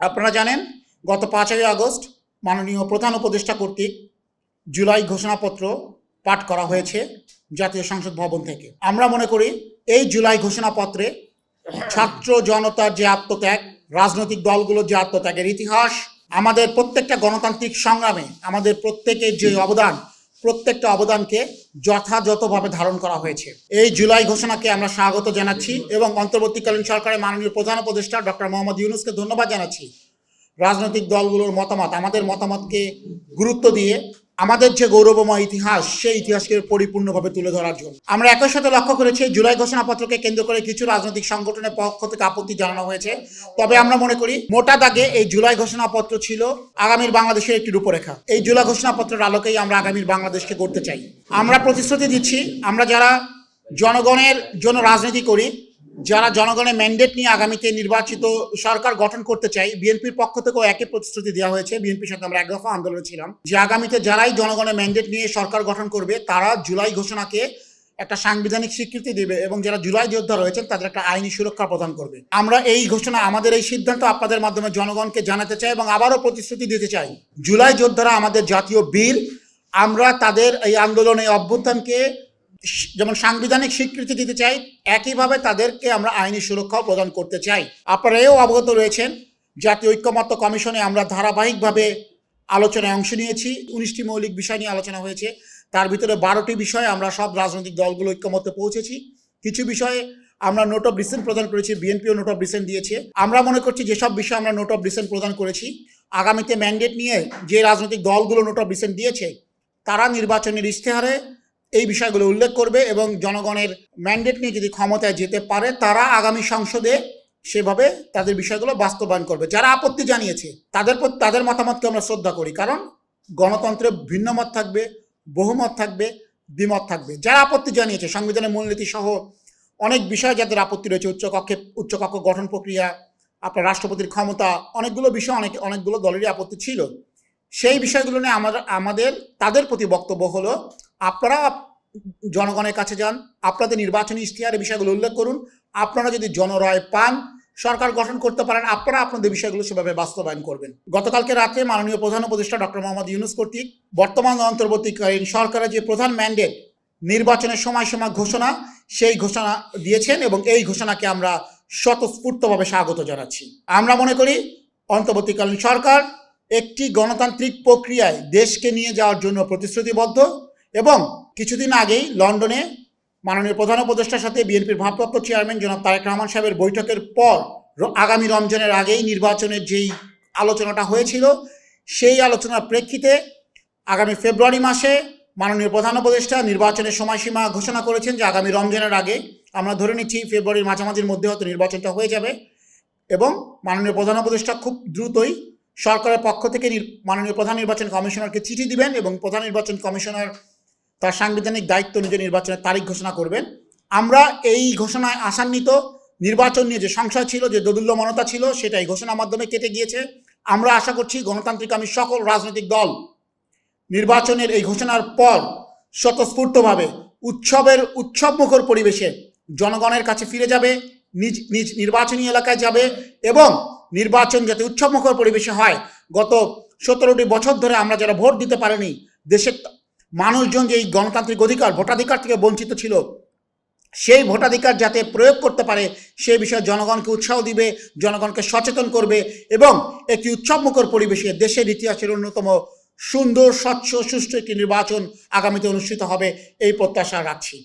আপনারা জানেন, গত পাঁচই আগস্ট মাননীয় প্রধান উপদেষ্টা কর্তৃক জুলাই ঘোষণাপত্র পাঠ করা হয়েছে জাতীয় সংসদ ভবন থেকে। আমরা মনে করি, এই জুলাই ঘোষণাপত্রে ছাত্র জনতার যে আত্মত্যাগ, রাজনৈতিক দলগুলোর যে আত্মত্যাগের ইতিহাস, আমাদের প্রত্যেকটা গণতান্ত্রিক সংগ্রামে আমাদের প্রত্যেকের যে অবদান প্রত্যেকটা অবদানকে যথাযথভাবে ধারণ করা হয়েছে। এই জুলাই ঘোষণাকে আমরা স্বাগত জানাচ্ছি এবং অন্তর্বর্তীকালীন সরকারের মাননীয় প্রধান উপদেষ্টা ডক্টর মোহাম্মদ ইউনুসকে ধন্যবাদ জানাচ্ছি। রাজনৈতিক দলগুলোর মতামত, আমাদের মতামতকে গুরুত্ব দিয়ে আমাদের যে গৌরবময় ইতিহাস, সেই ইতিহাসকে পরিপূর্ণভাবে তুলে ধরার জন্য। আমরা একই সাথে লক্ষ্য করেছি, জুলাই ঘোষণাপত্রকে কেন্দ্র করে কিছু রাজনৈতিক সংগঠনের পক্ষ থেকে আপত্তি জানানো হয়েছে। তবে আমরা মনে করি, মোটা দাগে এই জুলাই ঘোষণাপত্র ছিল আগামীর বাংলাদেশের একটি রূপরেখা। এই জুলাই ঘোষণাপত্রের আলোকেই আমরা আগামীর বাংলাদেশকে করতে চাই। আমরা প্রতিশ্রুতি দিচ্ছি, আমরা যারা জনগণের জন্য রাজনীতি করি যারা জনগণের ম্যান্ডেট নিয়ে আগামীতে নির্বাচিত সরকার গঠন করতে চাই বিএনপির পক্ষ থেকেও একই প্রতিশ্রুতি দেওয়া হয়েছে। বিএনপির সাথে আমরা এক দফা আন্দোলনে ছিলাম। যে আগামীতে যারাই জনগণের ম্যান্ডেট নিয়ে সরকার গঠন করবে, তারা জুলাই ঘোষণাকে একটা সাংবিধানিক স্বীকৃতি দেবে এবং যারা জুলাই যোদ্ধা রয়েছেন, তাদের একটা আইনি সুরক্ষা প্রদান করবে। আমরা এই ঘোষণা, আমাদের এই সিদ্ধান্ত আপনাদের মাধ্যমে জনগণকে জানাতে চাই এবং আবারও প্রতিশ্রুতি দিতে চাই। জুলাই যোদ্ধারা আমাদের জাতীয় বীর, আমরা তাদের এই আন্দোলন অভ্যুত্থানকে যেমন সাংবিধানিক স্বীকৃতি দিতে চাই, একইভাবে তাদেরকে আমরা আইনি সুরক্ষাও প্রদান করতে চাই। আপনারা এও অবগত রয়েছেন, জাতীয় ঐক্যমত্য কমিশনে আমরা ধারাবাহিকভাবে আলোচনায় অংশ নিয়েছি। উনিশটি মৌলিক বিষয় নিয়ে আলোচনা হয়েছে। তার ভিতরে বারোটি বিষয়ে আমরা সব রাজনৈতিক দলগুলো ঐক্যমত্যে পৌঁছেছি। কিছু বিষয়ে আমরা নোট অফ ডিসেন্ট প্রদান করেছি, বিএনপিও নোট অফ ডিসেন্ট দিয়েছে। আমরা মনে করছি যেসব বিষয়ে আমরা নোট অফ ডিসেন্ট প্রদান করেছি, আগামীতে ম্যান্ডেট নিয়ে যে রাজনৈতিক দলগুলো নোট অফ ডিসেন্ট দিয়েছে, তারা নির্বাচনের ইশতেহারে এই বিষয়গুলো উল্লেখ করবে এবং জনগণের ম্যান্ডেট নিয়ে যদি ক্ষমতায় যেতে পারে, তারা আগামী সংসদে সেভাবে তাদের বিষয়গুলো বাস্তবায়ন করবে। যারা আপত্তি জানিয়েছে, তাদের তাদের মতামতকে আমরা শ্রদ্ধা করি। কারণ গণতন্ত্রে ভিন্ন মত থাকবে, বহুমত থাকবে, দ্বিমত থাকবে। যারা আপত্তি জানিয়েছে, সংবিধানের মূলনীতি সহ অনেক বিষয় যাদের আপত্তি রয়েছে, উচ্চকক্ষে, উচ্চকক্ষ গঠন প্রক্রিয়া, আপনার রাষ্ট্রপতির ক্ষমতা, অনেকগুলো বিষয়, অনেক, অনেকগুলো দলেরই আপত্তি ছিল। সেই বিষয়গুলো নিয়ে আমাদের আমাদের, তাদের প্রতি বক্তব্য হলো আপনারা জনগণের কাছে যান, আপনাদের নির্বাচনী ইশতেহারের বিষয়গুলো উল্লেখ করুন। আপনারা যদি জনরয় পান, সরকার গঠন করতে পারেন, আপনারা আপনাদের বিষয়গুলো সেভাবে বাস্তবায়ন করবেন। গতকালকে রাতে মাননীয় প্রধান উপদেষ্টা ডক্টর মোহাম্মদ ইউনুস কর্তৃক বর্তমান অন্তর্বর্তীকালীন সরকারের যে প্রধান ম্যান্ডেট নির্বাচনের সময়সীমা ঘোষণা, সেই ঘোষণা দিয়েছেন এবং এই ঘোষণাকে আমরা স্বতঃস্ফূর্তভাবে স্বাগত জানাচ্ছি। আমরা মনে করি, অন্তর্বর্তীকালীন সরকার একটি গণতান্ত্রিক প্রক্রিয়ায় দেশকে নিয়ে যাওয়ার জন্য প্রতিশ্রুতিবদ্ধ। এবং কিছুদিন আগেই লন্ডনে মাননীয় প্রধান উপদেষ্টার সাথে বিএনপির ভারপ্রাপ্ত চেয়ারম্যান জনাব তারেক রহমান সাহেবের বৈঠকের পর আগামী রমজানের আগেই নির্বাচনের যেই আলোচনাটা হয়েছিল, সেই আলোচনার প্রেক্ষিতে আগামী ফেব্রুয়ারি মাসে মাননীয় প্রধান উপদেষ্টা নির্বাচনের সময়সীমা ঘোষণা করেছেন যে আগামী রমজানের আগে আমরা ধরে নিচ্ছি ফেব্রুয়ারির মাঝামাঝির মধ্যে হয়তো নির্বাচনটা হয়ে যাবে এবং মাননীয় প্রধান উপদেষ্টা খুব দ্রুতই সরকারের পক্ষ থেকে মাননীয় প্রধান নির্বাচন কমিশনারকে চিঠি দিবেন এবং প্রধান নির্বাচন কমিশনার তার সাংবিধানিক দায়িত্ব অনুযায়ী নির্বাচনের তারিখ ঘোষণা করবেন। আমরা এই ঘোষণায় আশান্বিত নির্বাচন নিয়ে যে সংশয় ছিল, যে দোদুল্যমনতা ছিল, সেটা এই ঘোষণার মাধ্যমে কেটে গিয়েছে। আমরা আশা করছি গণতান্ত্রিক আমি সকল রাজনৈতিক দল নির্বাচনের এই ঘোষণার পর স্বতঃস্ফূর্তভাবে উৎসবের উৎসবমুখর পরিবেশে জনগণের কাছে ফিরে যাবে, নিজ নিজ নির্বাচনী এলাকায় যাবে এবং নির্বাচন যাতে উৎসবমুখর পরিবেশে হয়, গত সতেরোটি বছর ধরে আমরা যারা ভোট দিতে পারিনি দেশের মানুষজন যে এই গণতান্ত্রিক অধিকার, ভোটাধিকার থেকে বঞ্চিত ছিল, সেই ভোটাধিকার যাতে প্রয়োগ করতে পারে, সেই বিষয়ে জনগণকে উৎসাহ দিবে, জনগণকে সচেতন করবে এবং একটি উৎসবমুখর পরিবেশে দেশের ইতিহাসের অন্যতম সুন্দর, স্বচ্ছ, সুষ্ঠু একটি নির্বাচন আগামীতে অনুষ্ঠিত হবে, এই প্রত্যাশা রাখছি।